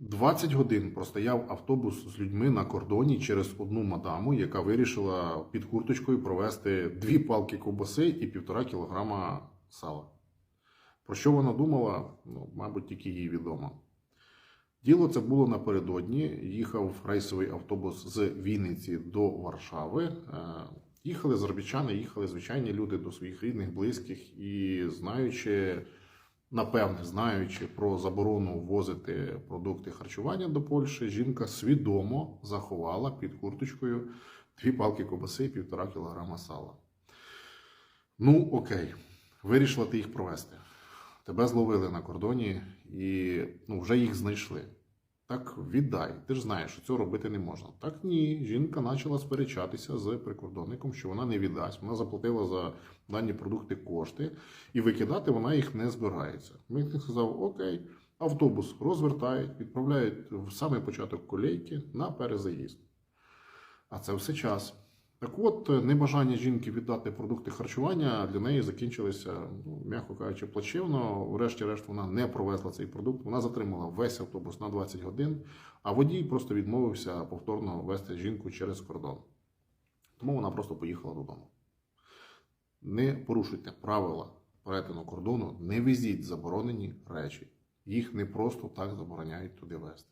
20 годин простояв автобус з людьми на кордоні через одну мадаму, яка вирішила під курточкою провести дві палки ковбаси і півтора кілограма сала. Про що вона думала, ну, мабуть, тільки їй відомо. Діло це було напередодні. Їхав рейсовий автобус з Вінниці до Варшави. Е, Їхали заробітчани, їхали звичайні люди до своїх рідних, близьких і знаючи, напевне, знаючи про заборону ввозити продукти харчування до Польщі, жінка свідомо заховала під курточкою дві палки кобаси і півтора кілограма сала. Ну, окей, вирішила ти їх провести. Тебе зловили на кордоні і ну, вже їх знайшли. Так віддай. Ти ж знаєш, що цього робити не можна. Так ні. Жінка почала сперечатися з прикордонником, що вона не віддасть. Вона заплатила за дані продукти кошти, і викидати вона їх не збирається. Митник сказав: Окей, автобус розвертають, відправляють в самий початок колейки на перезаїзд. А це все час. Так от, небажання жінки віддати продукти харчування для неї закінчилося, ну, м'яко кажучи, плачевно. Врешті-решт вона не провезла цей продукт. Вона затримала весь автобус на 20 годин, а водій просто відмовився повторно вести жінку через кордон. Тому вона просто поїхала додому. Не порушуйте правила перетину кордону, не везіть заборонені речі. Їх не просто так забороняють туди вести.